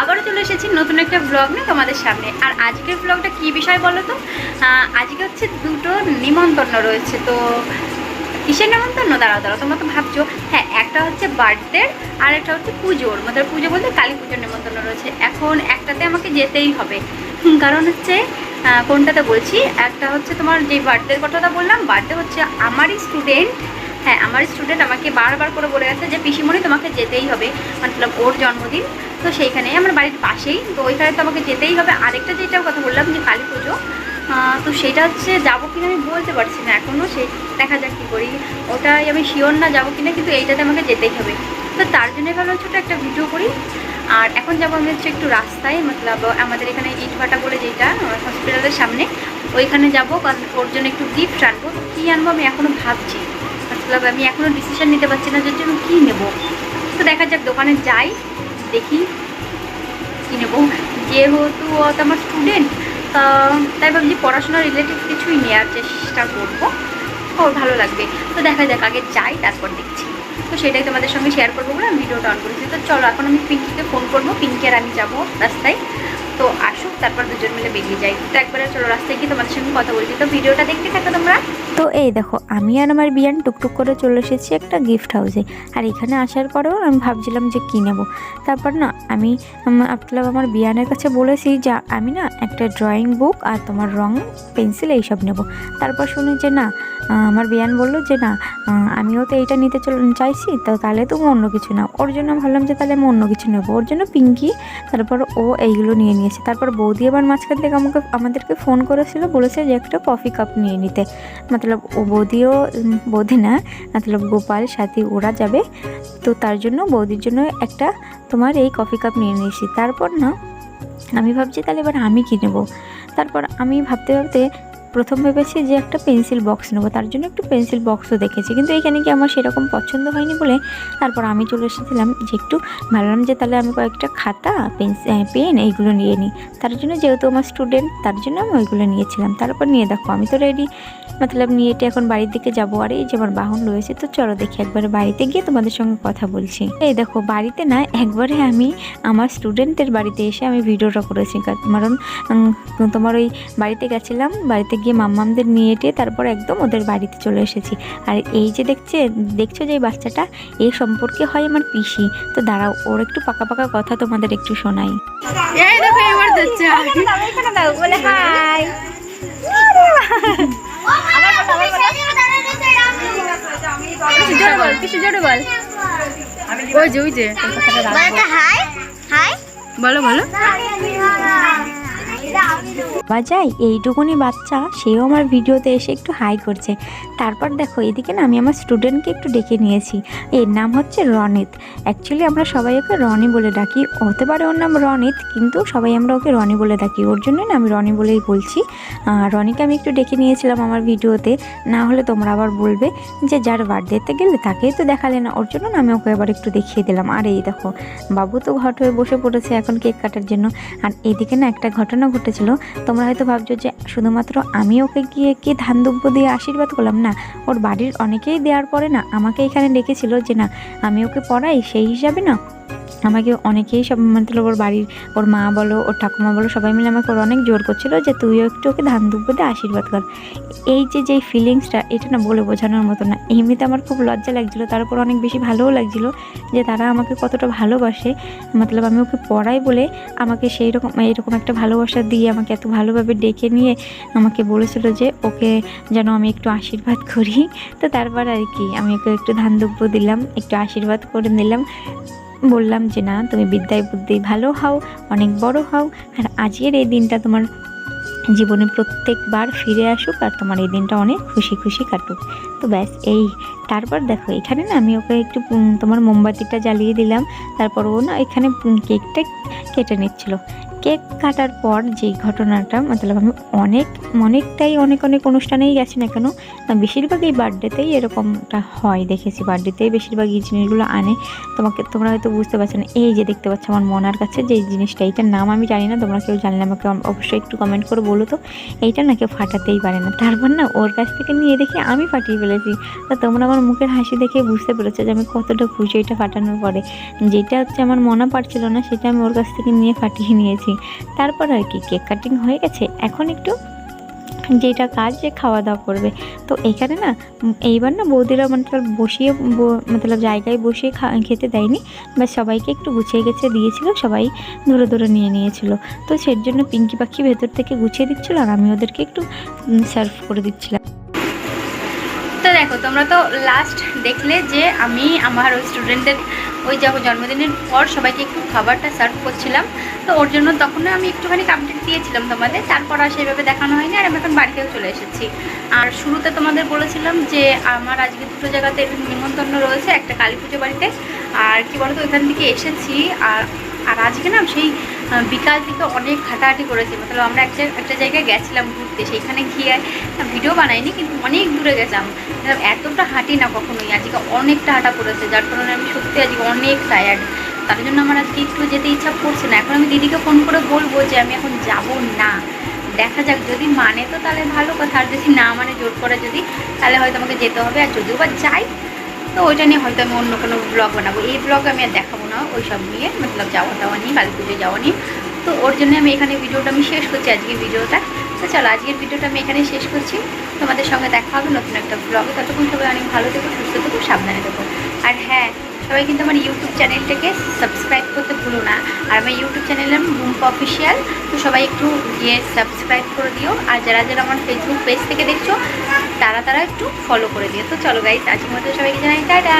আবারও চলে এসেছি নতুন একটা ব্লগ নিয়ে তোমাদের সামনে। আর আজকের ব্লগটা কী বিষয় বলো তো? আজকে হচ্ছে দুটো নিমন্ত্রণ রয়েছে, তো কিসের নেমন্তন্ন দাঁড়াও দাঁড়াও, তোমরা তো ভাবছ। হ্যাঁ একটা হচ্ছে বার্থডে আর একটা হচ্ছে পুজোর। মানে পুজো বলতে কালী পুজোর নেমন্তন্ন রয়েছে। এখন একটাতে আমাকে যেতেই হবে। কারণ হচ্ছে কোনটাতে বলছি? একটা হচ্ছে তোমার যে বার্থডের কথাটা বললাম বার্থডে হচ্ছে আমারই স্টুডেন্ট হ্যাঁ আমার স্টুডেন্ট আমাকে বারবার করে বলে গেছে যে, পিসিমণি, তোমাকে যেতেই হবে। মতলব ওর জন্মদিন। তো সেইখানে আমার বাড়ির পাশেই। তো ওইখানে তো আমাকে যেতেই হবে। আরেকটা যেটা কথা বললাম যে, কালী পুজো তো সেটা হচ্ছে যাব কিনা আমি বলতে পারছি না এখনও সে দেখা যাক কী করি। ওটাই আমি শিওর না যাব কিনা, কিন্তু এইটাতে আমাকে যেতেই হবে। তো তার জন্য ভাবলাম ছোটো একটা ভিডিও করি। আর এখন যাব আমি হচ্ছে একটু রাস্তায়, মতলব আমাদের এখানে ইটভাটা বলে যেটা হসপিটালের সামনে। ওইখানে যাব, কারণ ওর জন্য একটু গিফট আনব। কী আনব আমি এখনও ভাবছি মতলব আমি এখনও ডিসিশান নিতে পারছি না যে জন্য কী নেব। তো দেখা যাক, দোকানে যাই, দেখি কী নেব। যেহেতু তো আমার স্টুডেন্ট তা তাই ভাবছি পড়াশোনা রিলেটেড কিছুই নেওয়ার চেষ্টা করব। ওর ভালো লাগবে। তো দেখা যাক, আগে যাই, তারপর দেখছি। তো সেটাই তোমাদের সঙ্গে শেয়ার করব বলে আমি ভিডিওটা অন করেছি। তো চলো, এখন আমি পিঙ্কিকে ফোন করব। পিঙ্কি আর আমি যাব রাস্তায়। তো আসুক তারপর দুজন মিলে বেরিয়ে যাই। তো একবারে চলো, রাস্তায় গিয়ে তোমাদের সঙ্গে কথা বলছি। তো ভিডিওটা দেখতে থাকো তোমরা। তো এই দেখো, আমি আর আমার বিয়ান টুকটুক করে চলে এসেছি একটা গিফট হাউসে আর এখানে আসার পরেও আমি ভাবছিলাম যে কী নেব। তারপর না, আমি মতলব আমার বিয়ানের কাছে বলেছি যে আমি না একটা ড্রয়িং বুক আর তোমার রং পেন্সিল এইসব নেব। তারপর শুনি যে না আমার বিয়ান বলল যে, না আমিও তো এইটা নিতে চাইছি, তো তাহলে তুমি অন্য কিছু নাও। ওর জন্য ভাবলাম যে, তাহলে আমি অন্য কিছু নেব। ওর জন্য পিঙ্কি, তারপর ও এইগুলো নিয়ে নিয়েছে। তারপর বৌদি আবার মাঝখান থেকে আমাকে, আমাদেরকে ফোন করেছিল, বলেছে যে, একটা কফি কাপ নিয়ে নিতে। মতলব ও বৌদিও বৌদি না, মতলব গোপাল, সাথী, ওরা যাবে। তো তার জন্য বৌদির জন্য একটা তোমার এই কফি কাপ নিয়ে নিয়েছি। তারপর না, আমি ভাবছি তাহলে এবার আমি কী নেব? তারপর আমি ভাবতে ভাবতে প্রথম ভেবেছি যে একটা পেন্সিল বক্স নেব, তার জন্য একটু পেন্সিল বক্সও দেখেছি। কিন্তু এখানে কি আমার সেরকম পছন্দ হয়নি বলে তারপর আমি চলে এসেছিলাম যে একটু, ভাবলাম যে তাহলে আমি কয়েকটা খাতা পেন্সিল পেন এইগুলো নিয়ে নিই। তার জন্য যেহেতু আমার স্টুডেন্ট তার জন্য আমি ওইগুলো নিয়েছিলাম। তারপর নিয়ে দেখো, আমি তো রেডি মতলব নিয়ে এটে এখন বাড়ির দিকে যাব। আর, এই যে আমার বাহন রয়েছে, তো চলো দেখি একবারে বাড়িতে গিয়ে তোমাদের সঙ্গে কথা বলছি। এই দেখো, বাড়িতে না একবারে আমি আমার স্টুডেন্টের বাড়িতে এসে আমি ভিডিওটা করেছি। কারণ তোমার ওই বাড়িতে গেছিলাম, বাড়িতে গিয়ে মাম্মামদের নিয়ে এটে তারপর একদম ওদের বাড়িতে চলে এসেছি। আর এই যে দেখছে দেখছ যে এই বাচ্চাটা? এ সম্পর্কে হয় আমার পিসি। তো দাঁড়াও ওর একটু পাকা পাকা কথা তোমাদের একটু শোনাই। এই দেখো এবার দিচ্ছে বলে হাই। জোরে বল কিছু জোরে বল। ওই যে ওই যে বলো বলো। বাজাই, এইটুকুনি বাচ্চা, সেও আমার ভিডিওতে এসে একটু হাই করছে। তারপর দেখো, এদিকে না আমি আমার স্টুডেন্টকে একটু ডেকে নিয়েছি। এর নাম হচ্ছে রনিত। অ্যাকচুয়ালি আমরা সবাই ওকে রনি বলে ডাকি। হতে পারে ওর নাম রনিত, কিন্তু সবাই আমরা ওকে রনি বলে ডাকি। ওর জন্য না আমি রনি বলেই বলছি। রনিকে আমি একটু ডেকে নিয়েছিলাম আমার ভিডিওতে। না হলে তোমরা আবার বলবে যে, যার বার্থডেতে গেলে তাকেই তো দেখালে না। ওর জন্য না আমি ওকে আবার একটু দেখিয়ে দিলাম। আর এই দেখো, বাবু তো ঘট হয়ে বসে পড়েছে এখন কেক কাটার জন্য। আর এদিকে না একটা ঘটনা ঘটেছিল। তোমরা হয়তো ভাবছ যে শুধুমাত্র আমি ওকে গিয়ে কি ধান দুব্য দিয়ে আশীর্বাদ করলাম? না, ওর বাড়ির অনেকেই দেওয়ার পরে না, আমাকে এখানে ডেকেছিল যে না, আমি ওকে পড়াই, সেই হিসাবে না আমাকে অনেকেই সব মতলব ওর বাড়ির, ওর মা বলো, ওর ঠাকুমা বলো, সবাই মিলে আমাকে ওর অনেক জোর করছিল যে তুইও একটু ওকে ধান দুব্য দিয়ে আশীর্বাদ কর। এই যে, যেই ফিলিংসটা এটা না বলে বোঝানোর মতো না। এমনিতে আমার খুব লজ্জা লাগছিল, তার উপর অনেক বেশি ভালোও লাগছিল যে তারা আমাকে কতটা ভালোবাসে। মতলব আমি ওকে পড়াই বলে আমাকে সেই রকম এইরকম একটা ভালোবাসা দিয়ে আমাকে এত ভালোভাবে ডেকে নিয়ে আমাকে বলেছিল যে ওকে যেন আমি একটু আশীর্বাদ করি। তো তারপর আর কি, আমি ওকে একটু ধান দুব্য দিলাম, একটু আশীর্বাদ করে নিলাম। বললাম যে, না, তুমি বিদ্যায় বুদ্ধি ভালো হও, অনেক বড় হও, আর আজকের এই দিনটা তোমার জীবনে প্রত্যেকবার ফিরে আসুক আর তোমার এই দিনটা অনেক খুশি খুশি কাটুক। তো ব্যাস, এই, তারপর দেখো, এখানে না আমি ওকে একটু তোমার মোমবাতিটা জ্বালিয়ে দিলাম, তারপর ও না এখানে কেকটা কেটে নিচ্ছিল। কেক কাটার পর যেই ঘটনাটা, মতলব আমি অনেক, অনেকটাই, অনেক অনেক অনুষ্ঠানেই গেছি না কেন বেশিরভাগ এই বার্থডেতেই এরকমটা হয়, দেখেছি। বার্থডেতেই বেশিরভাগ এই জিনিসগুলো আনে। তোমাকে, তোমরা হয়তো বুঝতে পারছ না, এই যে দেখতে পাচ্ছ আমার মনার কাছে, যে জিনিসটা, এইটার নাম আমি জানি না, তোমরা কেউ জানলে আমাকে অবশ্যই একটু কমেন্ট করে বলো তো। এইটা না কেউ ফাটাতেই পারে না। তারপর না ওর কাছ থেকে নিয়ে দেখি আমি ফাটিয়ে ফেলেছি। তো তোমরা আমার মুখের হাসি দেখে বুঝতে পেরেছ যে আমি কতটা খুশি এটা ফাটানোর পরে। যেটা হচ্ছে আমার মনে পারছিল না, সেটা আমি ওর কাছ থেকে নিয়ে ফাটিয়ে নিয়েছি। তারপর আর কি কেক কাটিং হয়ে গেছে। এখন একটু যেটা কাজ, যে খাওয়া দাওয়া করবে। তো এখানে না এইবার না বৌদিরা মতলব বসিয়ে মতলব জায়গায় বসিয়ে খেতে দেয়নি। বা সবাইকে একটু গুছিয়ে গেছে দিয়েছিল, সবাই ধরে ধরে নিয়ে নিয়েছিল। তো সেই জন্য পিঙ্কি পাখি ভেতর থেকে গুছিয়ে দিচ্ছিল আর আমি ওদেরকে একটু সার্ভ করে দিচ্ছিলাম। তো দেখো, তোমরা তো লাস্ট দেখলে যে আমি আমার ওই স্টুডেন্টদের ওই যখন জন্মদিনের পর সবাইকে একটু খাবারটা সার্ভ করছিলাম। তো ওর জন্য তখন আমি একটুখানি আপডেট দিয়েছিলাম তোমাদের। তারপর আর সেইভাবে দেখানো হয়নি আর আমি এখন বাড়িতেও চলে এসেছি। আর শুরুতে তোমাদের বলেছিলাম যে আমার আজকে দুটো জায়গাতে নিমন্ত্রণ রয়েছে, একটা কালী পুজো বাড়িতে। আর কি বলতো, ওইখান থেকে এসেছি। আর আর আজকে না সেই বিকাল থেকে অনেক হাঁটাহাঁটি করেছি। মতলব আমরা একটা একটা জায়গায় গেছিলাম ঘুরতে, সেইখানে গিয়ে ভিডিও বানাইনি, কিন্তু অনেক দূরে গেছিলাম এতটা হাঁটি না কখনোই, আজকে অনেকটা হাঁটা পড়েছে যার কারণে আমি সত্যি আজকে অনেক টায়ার্ড তার জন্য আমার আজকে একটু যেতে ইচ্ছা করছে না। এখন আমি দিদিকে ফোন করে বলব যে আমি এখন যাব না। দেখা যাক, যদি মানে তো তাহলে ভালো কথা, আর যদি না মানে জোর করে যদি, তাহলে হয়তো আমাকে যেতে হবে। আর যদিও বা যাই তো ওইটা নিয়ে হয়তো আমি অন্য কোনো ব্লগ বানাবো। এই ব্লগ আমি আর দেখাবো না ওই সব নিয়ে, মতলব যাওয়া টাওয়া নিয়ে কালী পুজো যাওয়া নিয়ে। তো ওর জন্য আমি এখানে ভিডিওটা আমি শেষ করছি আজকের ভিডিওটা। তো চলো, আজকের ভিডিওটা আমি এখানে শেষ করছি। তোমাদের সঙ্গে দেখা হবে নতুন একটা ব্লগে ততক্ষণ সবাই অনেক ভালো থেকো, সুস্থ থেকো, সাবধানে থেকো। আর হ্যাঁ সবাই কিন্তু আমার ইউটিউব চ্যানেলটাকে সাবস্ক্রাইব করতে ভুলো না। আর আমার ইউটিউব চ্যানেল নাম রুম্পা অফিসিয়াল তো সবাই একটু গিয়ে সাবস্ক্রাইব করে দিও। আর যারা যারা আমার ফেসবুক পেজ থেকে দেখছ, তারা তারা একটু ফলো করে দিও। তো চলো গাইজ আজকের মতো সবাইকে জানাই, টাটা!